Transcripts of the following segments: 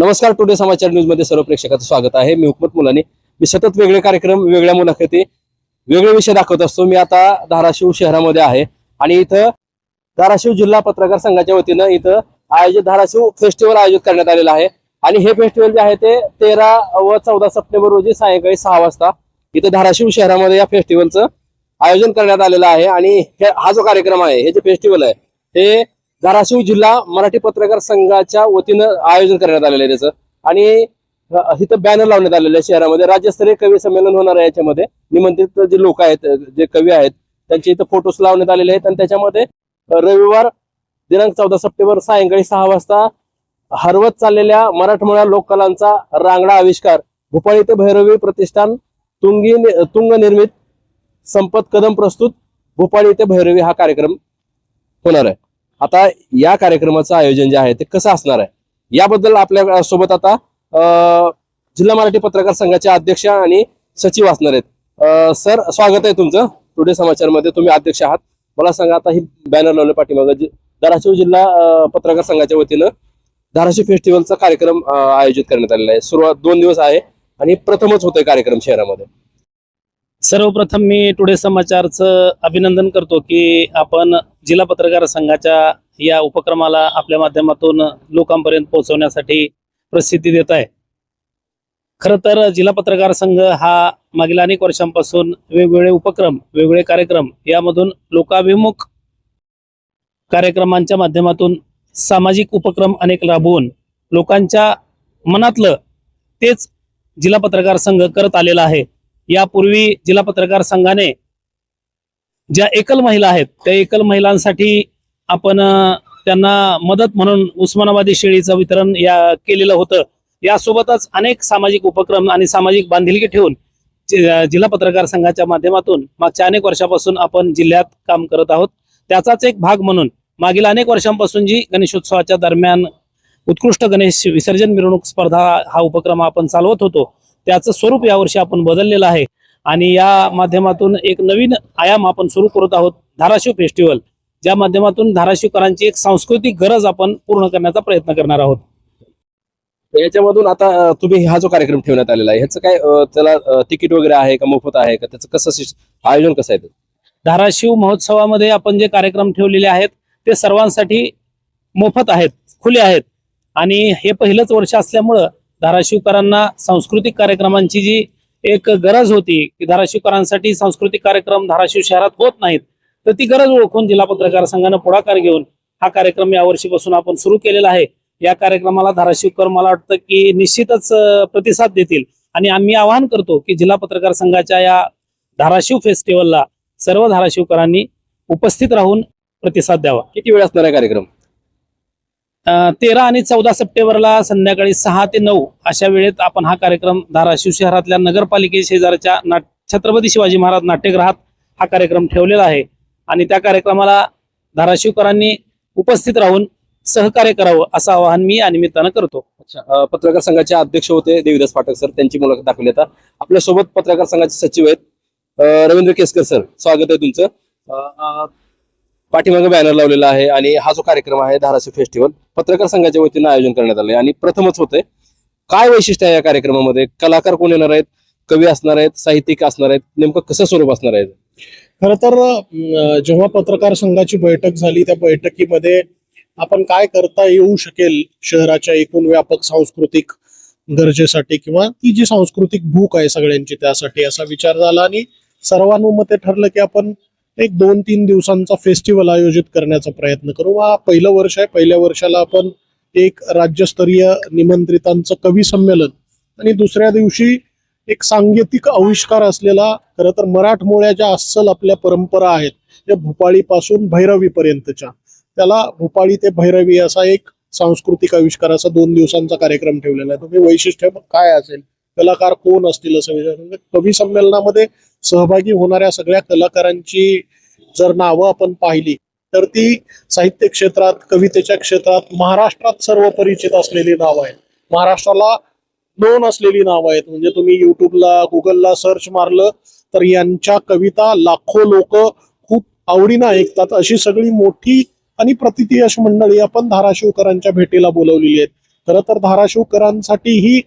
नमस्कार टुडे समाचार न्यूजमध्ये सर्व प्रेक्षकाचं स्वागत आहे. मी हुकमत मुलानी. मी सतत वेगळे कार्यक्रम वेगळ्या मुलाखती वेगळे विषय दाखवत असतो. मी आता धाराशिव शहरामध्ये आहे आणि इथं धाराशिव जिल्हा पत्रकार संघाच्या वतीनं इथं आयोजित धाराशिव फेस्टिवल आयोजित करण्यात आलेलं आहे. आणि हे फेस्टिवल जे आहे ते तेरा व चौदा सप्टेंबर रोजी सायंकाळी सहा वाजता इथं धाराशिव शहरामध्ये या फेस्टिवलचं आयोजन करण्यात आलेलं आहे. आणि हे- हा जो कार्यक्रम आहे हे जे फेस्टिवल आहे हे धाराशिव जिल्हा मराठी पत्रकार संघाच्या वतीनं आयोजन करण्यात आलेलं आहे त्याचं. आणि इथं बॅनर लावण्यात आलेलं आहे शहरामध्ये. राज्यस्तरीय कवी संमेलन होणार आहे याच्यामध्ये. निमंत्रित जे लोक आहेत जे कवी आहेत त्यांचे इथं फोटोज लावण्यात आलेले आहेत. आणि त्याच्यामध्ये रविवार दिनांक चौदा सप्टेंबर सायंकाळी सहा वाजता हरवत चाललेल्या मराठमोळ्या लोककलांचा रांगडा आविष्कार भोपाळी ते भैरवी प्रतिष्ठान तुंगी तुंग निर्मित संपत कदम प्रस्तुत भोपाळी ते भैरवी हा कार्यक्रम होणार आहे. आता या कार्यक्रमाचं आयोजन जे आहे ते कसं असणार आहे? याबद्दल आपल्यासोबत आता जिल्हा मराठी पत्रकार संघाचे अध्यक्ष आणि सचिव असणार आहेत. सर स्वागत आहे तुमचं. टुडे समाचारमध्ये तुम्ही अध्यक्ष आहात. मला सांगा आता ही बॅनर लावले पाठीमागं धाराशिव जिल्हा पत्रकार संघाच्या वतीनं धाराशिव फेस्टिवलचा कार्यक्रम आयोजित करण्यात आलेला आहे. सुरुवात दोन दिवस आहे आणि प्रथमच होतोय कार्यक्रम शहरामध्ये. सर्वप्रथम मी टुडे समाचारचं अभिनंदन करतो की आपण जिल्हा पत्रकार संघाच्या या उपक्रमाला आपल्या माध्यमातून लोकांपर्यंत पोहोचवण्यासाठी प्रसिद्धी देत आहे. खरं तर जिल्हा पत्रकार संघ हा मागील अनेक वर्षांपासून वेगवेगळे उपक्रम वेगवेगळे कार्यक्रम यामधून लोकाभिमुख कार्यक्रमांच्या माध्यमातून सामाजिक उपक्रम अनेक राबवून लोकांच्या मनातलं तेच जिल्हा पत्रकार संघ करत आलेला आहे. यापूर्वी जिल्हा पत्रकार संघाने ज्या एकल महिला आहेत त्या एकल महिलांसाठी आपण त्यांना मदत म्हणून उस्मानाबादी शेळीचं वितरण या केलेलं होतं. यासोबतच अनेक सामाजिक उपक्रम आणि सामाजिक बांधिलकी ठेवून जिल्हा पत्रकार संघाच्या माध्यमातून मागच्या अनेक वर्षापासून आपण जिल्ह्यात काम करत आहोत. त्याचाच एक भाग म्हणून मागील अनेक वर्षांपासून जी गणेशोत्सवाच्या दरम्यान उत्कृष्ट गणेश विसर्जन मिरवणूक स्पर्धा हा उपक्रम आपण चालवत होतो त्याचं स्वरूप यावर्षी आपण बदललेलं आहे. आणि या माध्यमातून एक नवीन आयाम आपण सुरू करत आहोत धाराशिव फेस्टिवल ज्या माध्यमातून धाराशिवकरांची एक सांस्कृतिक गरज आपण पूर्ण करण्याचा प्रयत्न करणार आहोत याच्यामधून आता तुम्ही हा जो कार्यक्रम ठेवण्यात आलेला आहे ह्याचं काय त्याला तिकीट वगैरे आहे का मोफत आहे का त्याचं कसं आयोजन कसं आहे? धाराशिव महोत्सवामध्ये आपण जे कार्यक्रम ठेवलेले आहेत ते सर्वांसाठी मोफत आहेत खुले आहेत आणि हे पहिलंच वर्ष असल्यामुळं धाराशिवकरांना सांस्कृतिक कार्यक्रमांची जी एक गरज होती की धाराशिवकरांसाठी सांस्कृतिक कार्यक्रम धाराशिव शहरात होत नाहीत तर ती गरज ओळखून जिल्हा पत्रकार संघानं पुढाकार घेऊन हा कार्यक्रम या वर्षीपासून आपण सुरू केलेला आहे. या कार्यक्रमाला धाराशिवकर मला वाटतं की निश्चितच प्रतिसाद देतील. आणि आम्ही आवाहन करतो की जिल्हा पत्रकार संघाच्या या धाराशिव फेस्टिवलला सर्व धाराशिवकरांनी उपस्थित राहून प्रतिसाद द्यावा. किती वेळ असणार आहे कार्यक्रम? तेरा आणि चौदा सप्टेंबरला संध्याकाळी सहा ते नऊ अशा वेळेत आपण हा कार्यक्रम धाराशिव शहरातल्या नगरपालिके शेजारच्या नाट छत्रपती शिवाजी महाराज नाट्यगृहात हा कार्यक्रम ठेवलेला आहे. आणि त्या कार्यक्रमाला धाराशिवकरांनी उपस्थित राहून सहकार्य करावं असं आवाहन मी या निमित्तानं करतो. अच्छा. पत्रकार संघाचे अध्यक्ष होते देवीदास पाठक सर त्यांची मुलाखत दाखवली आता. आपल्यासोबत पत्रकार संघाचे सचिव आहेत रवींद्र केसकर सर स्वागत आहे तुमचं. पाठीमागे बॅनर लावलेला आहे आणि हा जो कार्यक्रम आहे धाराशिव फेस्टिवल पत्रकार संघाच्या वतीनं आयोजन करण्यात आलं आणि प्रथमच होतंय काय वैशिष्ट्य आहे या कार्यक्रमामध्ये? कलाकार कोण येणार आहेत? कवी असणार आहेत? साहित्यिक असणार आहेत? नेमकं कसं स्वरूप असणार आहे? खर तर जेव्हा पत्रकार संघाची बैठक झाली त्या बैठकीमध्ये आपण काय करता येऊ शकेल शहराच्या एकूण व्यापक सांस्कृतिक गरजेसाठी किंवा ती जी सांस्कृतिक भूक आहे सगळ्यांची त्यासाठी असा विचार झाला. आणि सर्वानुमते ठरलं की आपण एक दोन तीन दिवसांचा फेस्टिवल आयोजित करण्याचा प्रयत्न करू. हा पहिलं वर्ष आहे. पहिल्या वर्षाला आपण एक राज्यस्तरीय निमंत्रितांचं कवी संमेलन आणि दुसऱ्या दिवशी एक सांगीतिक आविष्कार असलेला खरं तर मराठमोळ्या ज्या अस्सल आपल्या परंपरा आहेत त्या भोपाळीपासून भैरवीपर्यंतच्या त्याला भोपाळी ते भैरवी असा एक सांस्कृतिक आविष्कार असा दोन दिवसांचा कार्यक्रम ठेवलेला आहे. तुम्ही वैशिष्ट्य काय असेल? कलाकार कोण असतील असं विचार कवी संमेलनामध्ये सहभागी होणाऱ्या सगळ्या कलाकारांची जर नावं आपण पाहिली तर ती साहित्य क्षेत्रात कवितेच्या क्षेत्रात महाराष्ट्रात सर्व परिचित असलेली नावं आहेत. महाराष्ट्राला नोन असलेली नावं आहेत. म्हणजे तुम्ही युट्यूबला गुगलला सर्च मारलं तर यांच्या कविता लाखो लोक खूप आवडीनं ऐकतात. अशी सगळी मोठी आणि प्रतितीयश मंडळी आपण धाराशिवकरांच्या भेटीला बोलवलेली आहेत. खरं तर धाराशिवकरांसाठी ही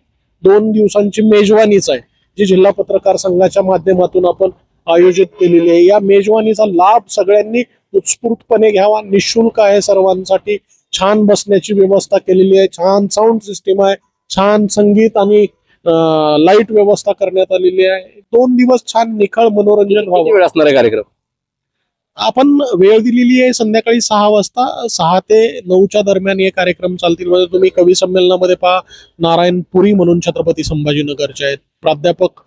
दोन दिवसांची मेजवानीच आहे जी जिल्हा पत्रकार संघाच्या माध्यमातून आपण आयोजित केलेली आहे. या मेजवानीचा लाभ सगळ्यांनी उत्स्फूर्तपणे घ्यावा. निशुल्क आहे सर्वांसाठी. छान बसण्याची व्यवस्था केलेली आहे. छान साऊंड सिस्टीम आहे. छान संगीत आणि लाइट व्यवस्था करण्यात आलेली आहे. दोन दिवस छान निखळ मनोरंजन व्हावं. असणार आहे कार्यक्रम? आपण वेळ दिलेली आहे संध्याकाळी सहा वाजता. सहा ते नऊच्या दरम्यान हे कार्यक्रम चालतील. म्हणजे तुम्ही कवी संमेलनामध्ये पहा. नारायण पुरी म्हणून छत्रपती संभाजीनगरचे आहेत. प्राध्यापक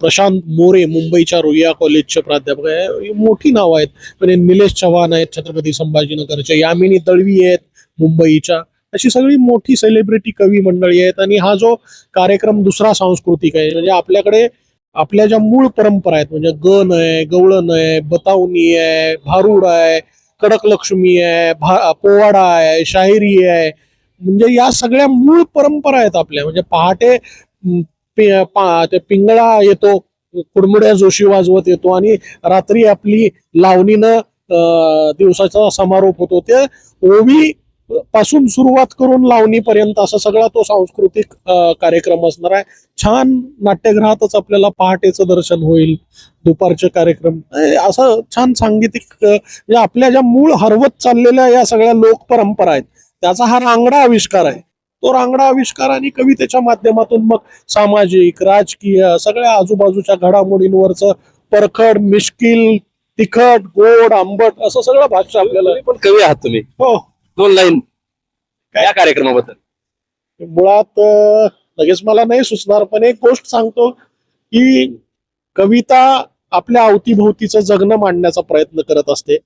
प्रशांत मोरे मुंबईच्या रोहिया कॉलेजचे प्राध्यापक आहे. मोठी नावं आहेत. म्हणजे निलेश चव्हाण आहेत छत्रपती संभाजीनगरचे. यामिनी दळवी आहेत मुंबईच्या. अशी सगळी मोठी सेलिब्रिटी कवी मंडळी आहेत. आणि हा जो कार्यक्रम दुसरा सांस्कृतिक आहे. म्हणजे आपल्याकडे आपल्या ज्या मूळ परंपरा आहेत म्हणजे गण आहे गवळण आहे बतावणी आहे भारुड आहे कडक लक्ष्मी आहे भा पोवाडा आहे शाहिरी आहे म्हणजे या सगळ्या मूळ परंपरा आहेत आपल्या. म्हणजे पहाटे पा- ते पिंगळा येतो कुडमुड्या जोशी वाजवत येतो आणि रात्री आपली लावणीनं दिवसाचा समारोप होतो. ते ओवी पासून सुरुवात करून लावणीपर्यंत असा सगळा तो सांस्कृतिक कार्यक्रम असणार आहे. छान नाट्यगृहातच आपल्याला पहाटेचं दर्शन होईल दुपारचे कार्यक्रम. असं छान सांगीतिक म्हणजे आपल्या ज्या मूळ हरवत चाललेल्या या सगळ्या लोक परंपरा आहेत त्याचा हा रांगडा आविष्कार आहे. तो रांगडा आविष्कार आणि कवितेच्या माध्यमातून मग सामाजिक राजकीय सगळ्या आजूबाजूच्या घडामोडींवरचं परखड मिश्किल तिखट गोड आंबट असं सगळं भाष्य आपल्याला पण कवी आहात तुम्ही. हो. दोन लाईन या कार्यक्रमाबद्दल. मुळात लगेच मला नाही सुचणार पण एक गोष्ट सांगतो की कविता आपल्या अवतीभोवतीचं जगणं मांडण्याचा प्रयत्न करत असते.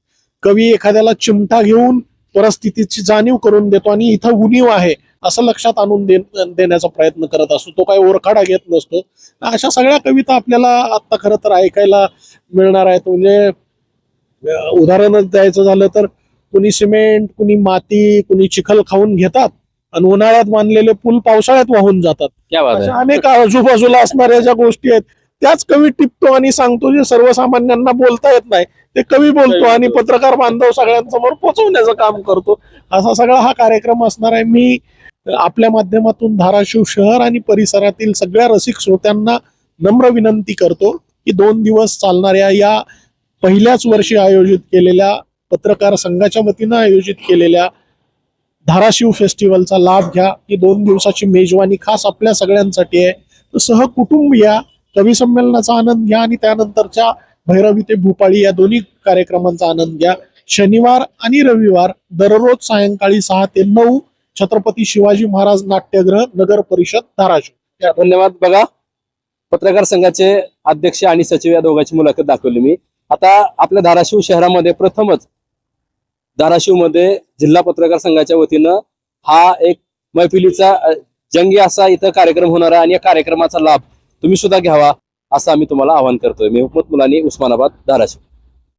कवी एखाद्याला चिमटा घेऊन परिस्थितीची जाणीव करून देतो आणि इथं उणीव आहे असं लक्षात आणून देण्याचा प्रयत्न करत असतो. तो काही ओरखाडा घेत नसतो. अशा सगळ्या कविता आपल्याला आता खरं तर ऐकायला मिळणार आहेत. म्हणजे अं, उदाहरणच द्यायचं झालं तर कुणी सिमेंट कुणी माती कुणी चिखल खाऊन घेतात आणि उन्हाळ्यात बांधलेले पूल पावसाळ्यात वाहून जातात. अशा अनेक आजूबाजूला असणाऱ्या ज्या गोष्टी आहेत त्याच कवी टिपतो आणि सांगतो जे सर्वसामान्यांना बोलता येत नाही ते कवी बोलतो आणि पत्रकार बांधव सगळ्यांसमोर पोहोचवण्याचं काम करतो. असा सगळा हा कार्यक्रम असणार आहे. मी आपल्या माध्यमातून धाराशिव शहर आणि परिसरातील सगळ्या रसिक श्रोत्यांना नम्र विनंती करतो की दोन दिवस चालणाऱ्या या पहिल्याच वर्षी आयोजित केलेल्या पत्रकार संघाच्या वतीनं आयोजित केलेल्या धाराशिव फेस्टिवलचा लाभ घ्या. ही दोन दिवसाची मेजवानी खास आपल्या सगळ्यांसाठी आहे. तर सहकुटुंब या कवी संमेलनाचा आनंद घ्या आणि त्यानंतरच्या भैरवी ते भूपाळी या दोन्ही कार्यक्रमांचा आनंद घ्या. शनिवार आणि रविवार दररोज सायंकाळी सहा ते नऊ छत्रपती शिवाजी महाराज नाट्यगृह नगर परिषद धाराशिव. धन्यवाद. बघा पत्रकार संघाचे अध्यक्ष आणि सचिव या दोघांची मुलाखत दाखवली मी. आता आपल्या धाराशिव शहरामध्ये प्रथमच धाराशिवमध्ये जिल्हा पत्रकार संघाच्या वतीनं हा एक मैफिलीचा जंगी असा इथं कार्यक्रम होणार आहे आणि या कार्यक्रमाचा लाभ तुम्ही सुद्धा घ्यावा असं आम्ही तुम्हाला आवाहन करतोय. मी हुकमत मुलानी उस्मानाबाद धाराशिव.